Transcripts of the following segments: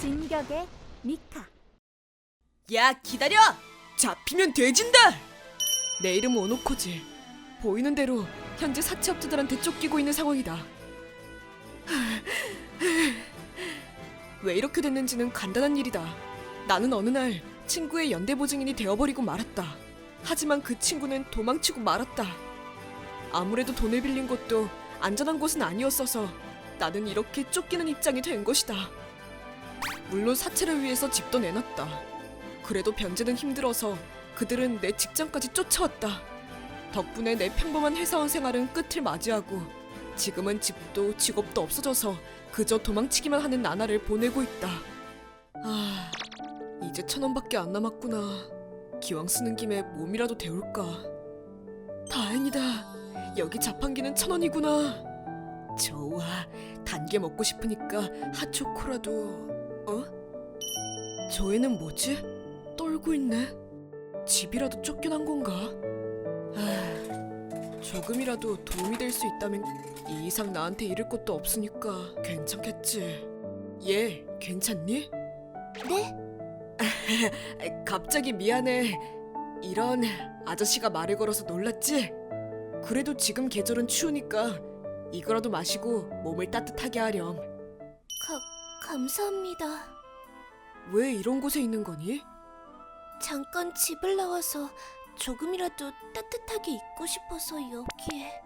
진격의 미카 야 기다려! 잡히면 돼진다! 내 이름은 오노코지. 보이는 대로 현재 사채업자들한테 쫓기고 있는 상황이다. 왜 이렇게 됐는지는 간단한 일이다. 나는 어느 날 친구의 연대보증인이 되어버리고 말았다. 하지만 그 친구는 도망치고 말았다. 아무래도 돈을 빌린 곳도 안전한 곳은 아니었어서 나는 이렇게 쫓기는 입장이 된 것이다. 물론 사채를 위해서 집도 내놨다. 그래도 변제는 힘들어서 그들은 내 직장까지 쫓아왔다. 덕분에 내 평범한 회사원 생활은 끝을 맞이하고 지금은 집도 직업도 없어져서 그저 도망치기만 하는 나날을 보내고 있다. 아, 이제 천 원밖에 안 남았구나. 기왕 쓰는 김에 몸이라도 데울까. 다행이다. 여기 자판기는 천 원이구나. 좋아. 단게 먹고 싶으니까 핫초코라도. 어? 저 애는 뭐지? 떨고 있네. 집이라도 쫓겨난 건가? 아, 조금이라도 도움이 될 수 있다면 이 이상 나한테 잃을 것도 없으니까 괜찮겠지. 얘 괜찮니? 네? 갑자기 미안해. 이런 아저씨가 말을 걸어서 놀랐지? 그래도 지금 계절은 추우니까 이거라도 마시고 몸을 따뜻하게 하렴. 가, 감사합니다 왜 이런 곳에 있는 거니? 잠깐 집을 나와서 조금이라도 따뜻하게 있고 싶어서 여기에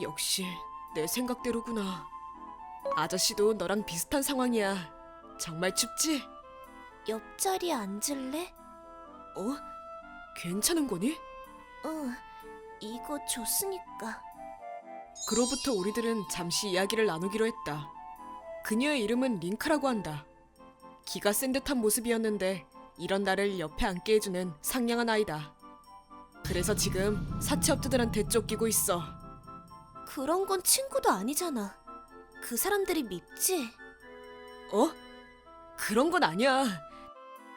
역시 내 생각대로구나. 아저씨도 너랑 비슷한 상황이야. 정말 춥지? 옆자리에 앉을래? 어? 괜찮은 거니? 응 이거 줬으니까 그로부터 우리들은 잠시 이야기를 나누기로 했다. 그녀의 이름은 링카라고 한다. 기가 센 듯한 모습이었는데 이런 나를 옆에 앉게 해주는 상냥한 아이다. 그래서 지금 사채업자들한테 쫓기고 있어. 그런 건 친구도 아니잖아 그 사람들이 밉지? 어? 그런 건 아니야.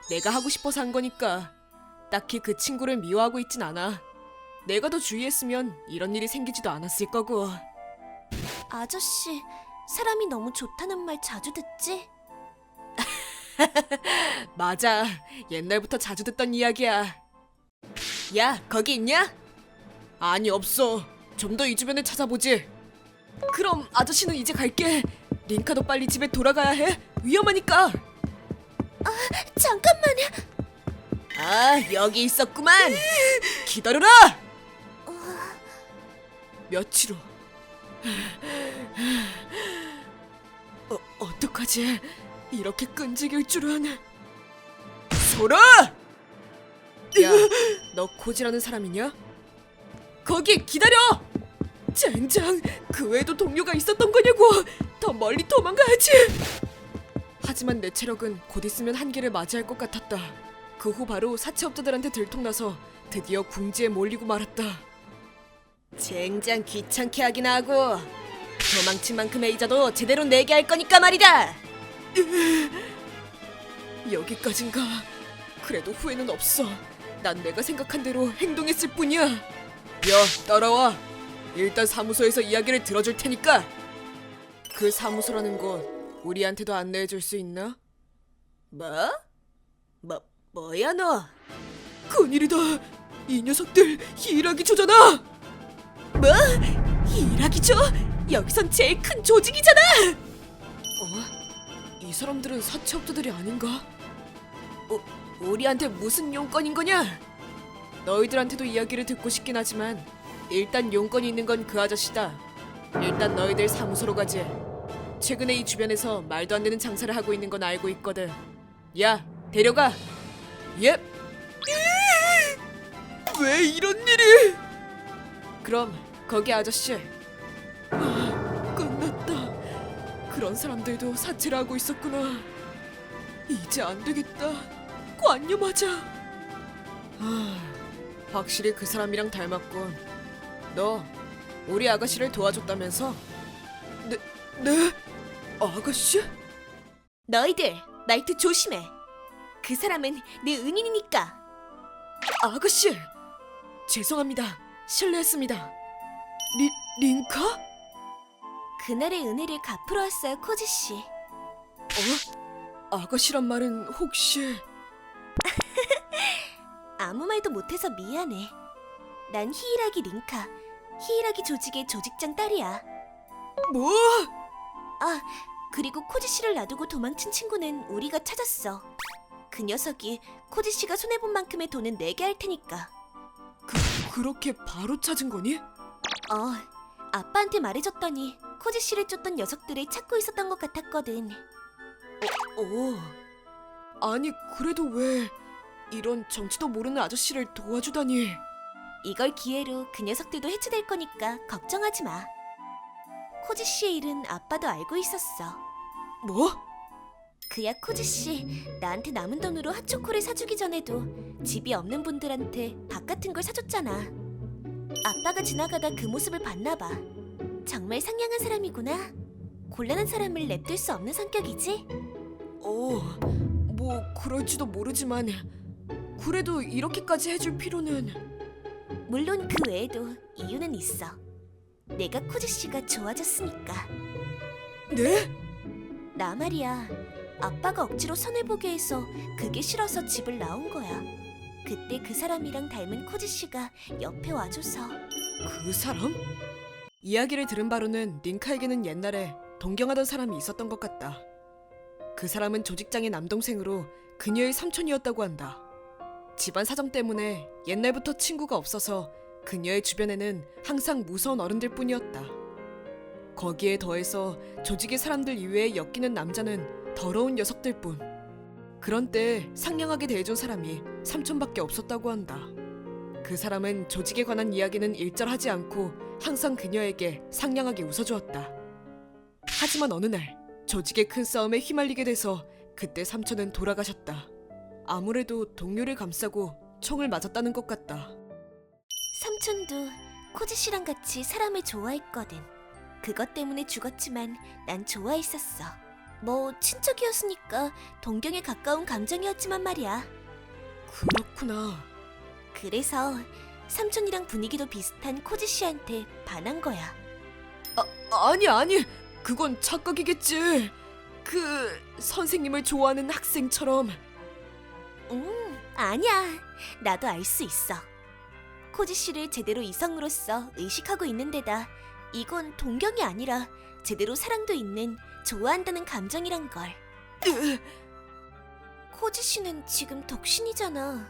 내가 하고 싶어서 한 거니까. 딱히 그 친구를 미워하고 있진 않아. 내가 더 주의했으면 이런 일이 생기지도 않았을 거고. 아저씨 사람이 너무 좋다는 말 자주 듣지? 맞아. 옛날부터 자주 듣던 이야기야. 야, 거기 있냐? 아니, 없어. 좀 더 이 주변을 찾아보지. 그럼 아저씨는 이제 갈게. 링카도 빨리 집에 돌아가야 해. 위험하니까. 잠깐만요 아, 여기 있었구만. 기다려라. 며칠 후. 어, 어떡하지? 이렇게 끈질길 줄은. 소라! 야, 너 코지라는 사람이냐? 거기 기다려! 젠장, 그 외에도 동료가 있었던 거냐고! 더 멀리 도망가야지! 하지만 내 체력은 곧 있으면 한계를 맞이할 것 같았다. 그 후 바로 사채업자들한테 들통나서 드디어 궁지에 몰리고 말았다. 젠장 귀찮게 하긴 하고 도망친 만큼의 이자도 제대로 내게 할 거니까 말이다. 여기까진가? 그래도 후회는 없어. 난 내가 생각한 대로 행동했을 뿐이야. 야, 따라와. 일단 사무소에서 이야기를 들어줄 테니까. 그 사무소라는 곳 우리한테도 안내해 줄 수 있나? 뭐? 뭐 뭐야 너? 큰일이다. 이 녀석들 히라기 조잖아. 뭐? 히라기조? 여기선 제일 큰 조직이잖아. 어? 이 사람들은 사채업자들이 아닌가? 어, 우리한테 무슨 용건인 거냐? 너희들한테도 이야기를 듣고 싶긴 하지만 일단 용건이 있는 건 그 아저씨다. 일단 너희들 사무소로 가지. 최근에 이 주변에서 말도 안 되는 장사를 하고 있는 건 알고 있거든. 야, 데려가. 예. 왜 이런 일이? 그럼 거기 아저씨. 아, 끝났다. 그런 사람들도 사채를 하고 있었구나. 이제 안 되겠다. 관념하자. 아, 확실히 그 사람이랑 닮았군. 너 우리 아가씨를 도와줬다면서? 네, 네? 아가씨? 너희들 말투 조심해 그 사람은 내 은인이니까 아가씨! 죄송합니다. 실례했습니다. 리, 링카? 그날의 은혜를 갚으러 왔어요 코지 씨 어? 아가씨란 말은 혹시 아무 말도 못해서 미안해. 난 히이라기 링카, 히이라기 조직의 조직장 딸이야. 뭐? 아, 그리고 코지 씨를 놔두고 도망친 친구는 우리가 찾았어. 그 녀석이 코지 씨가 손해본 만큼의 돈은 내게 할 테니까. 그 그렇게 바로 찾은 거니? 어, 아빠한테 말해줬더니 코지 씨를 쫓던 녀석들을 찾고 있었던 것 같았거든. 어. 아니 그래도 왜 이런 정치도 모르는 아저씨를 도와주다니? 이걸 기회로 그 녀석들도 해체될 거니까 걱정하지 마. 코지 씨의 일은 아빠도 알고 있었어. 뭐? 그야 코지 씨 나한테 남은 돈으로 핫초코를 사주기 전에도 집이 없는 분들한테 밥 같은 걸 사줬잖아. 아빠가 지나가다 그 모습을 봤나 봐. 정말 상냥한 사람이구나. 곤란한 사람을 냅둘 수 없는 성격이지? 어, 뭐 그럴지도 모르지만 그래도 이렇게까지 해줄 필요는 물론 그 외에도 이유는 있어. 내가 코지 씨가 좋아졌으니까. 네? 나 말이야. 아빠가 억지로 손해보게 해서 그게 싫어서 집을 나온 거야. 그때 그 사람이랑 닮은 코지 씨가 옆에 와줘서 그 사람? 이야기를 들은 바로는 링카에게는 옛날에 동경하던 사람이 있었던 것 같다. 그 사람은 조직장의 남동생으로 그녀의 삼촌이었다고 한다. 집안 사정 때문에 옛날부터 친구가 없어서 그녀의 주변에는 항상 무서운 어른들 뿐이었다. 거기에 더해서 조직의 사람들 이외에 엮이는 남자는 더러운 녀석들 뿐. 그런 때 상냥하게 대해준 사람이 삼촌밖에 없었다고 한다. 그 사람은 조직에 관한 이야기는 일절하지 않고 항상 그녀에게 상냥하게 웃어주었다. 하지만 어느 날 조직의 큰 싸움에 휘말리게 돼서 그때 삼촌은 돌아가셨다. 아무래도 동료를 감싸고 총을 맞았다는 것 같다. 삼촌도 코지 씨랑 같이 사람을 좋아했거든. 그것 때문에 죽었지만 난 좋아했었어. 뭐 친척이었으니까 동경에 가까운 감정이었지만 말이야. 그렇구나. 그래서 삼촌이랑 분위기도 비슷한 코지 씨한테 반한 거야. 아니 아니 그건 착각이겠지. 그 선생님을 좋아하는 학생처럼 음, 아니야. 나도 알 수 있어. 코지 씨를 제대로 이성으로서 의식하고 있는 데다 이건 동경이 아니라 제대로 사랑도 있는 좋아한다는 감정이란 걸. 으, 코지 씨는 지금 덕신이잖아.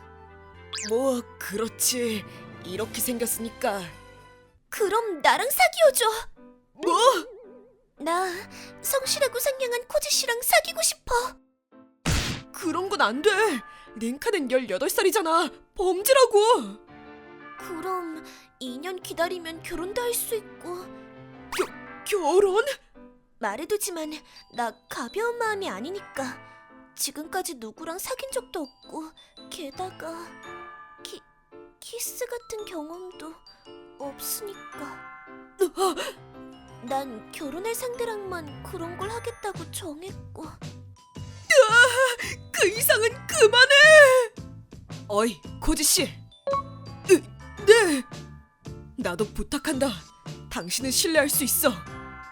뭐 그렇지 이렇게 생겼으니까 그럼 나랑 사귀어줘. 뭐 나 성실하고 상냥한 코지 씨랑 사귀고 싶어. 그런 건 안 돼. 링카는 18살이잖아. 범죄라고. 그럼 2년 기다리면 결혼도 할 수 있고 결혼? 말해두지만 나 가벼운 마음이 아니니까 지금까지 누구랑 사귄 적도 없고 게다가 키, 키스 같은 경험도 없으니까 난 결혼할 상대랑만 그런 걸 하겠다고 정했고 그 이상은 그만해. 어이, 코지 씨. 으, 네. 나도 부탁한다. 당신은 신뢰할 수 있어.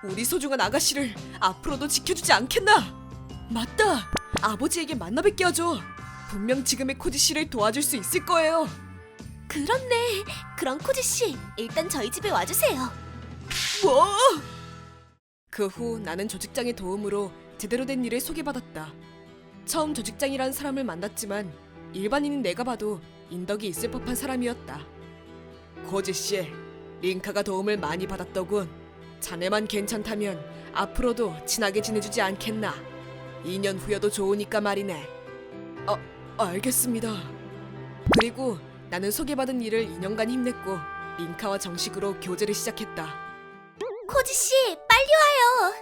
우리 소중한 아가씨를 앞으로도 지켜주지 않겠나? 맞다. 아버지에게 만나 뵙게 하죠. 분명 지금의 코지 씨를 도와줄 수 있을 거예요. 그렇네 그럼 코지 씨 일단 저희 집에 와주세요 뭐? 그 후 나는 조직장의 도움으로 제대로 된 일을 소개받았다. 처음 조직장이란 사람을 만났지만 일반인인 내가 봐도 인덕이 있을 법한 사람이었다. 고지 씨, 링카가 도움을 많이 받았더군. 자네만 괜찮다면 앞으로도 친하게 지내주지 않겠나? 2년 후여도 좋으니까 말이네. 아, 알겠습니다. 그리고 나는 소개받은 일을 2년간 힘냈고 링카와 정식으로 교제를 시작했다. 코지 씨 빨리 와요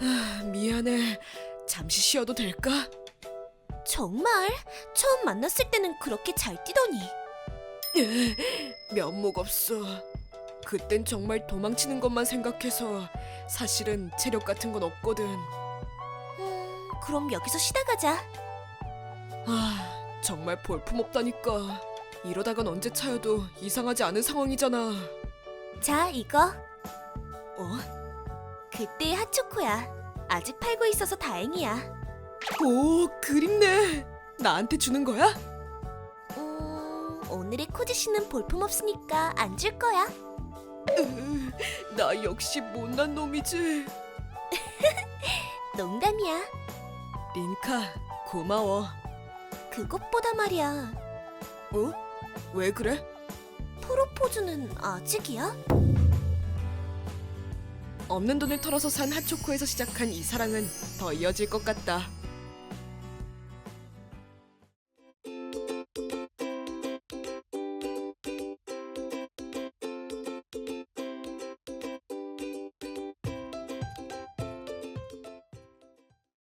아, 미안해. 잠시 쉬어도 될까? 정말 처음 만났을 때는 그렇게 잘 뛰더니 면목 없어. 그땐 정말 도망치는 것만 생각해서 사실은 체력 같은 건 없거든. 음, 그럼 여기서 쉬다 가자. 아, 정말 볼품없다니까. 이러다간 언제 차여도 이상하지 않은 상황이잖아. 자, 이거 어? 그때의 핫초코야. 아직 팔고 있어서 다행이야. 오, 그립네. 나한테 주는 거야? 음, 오늘의 코지 씨는 볼품 없으니까 안 줄 거야. 으, 나 역시 못난 놈이지. 농담이야. 린카, 고마워. 그것보다 말이야. 어? 왜 그래? 프로포즈는 아직이야? 없는 돈을 털어서 산 핫초코에서 시작한 이 사랑은 더 이어질 것 같다.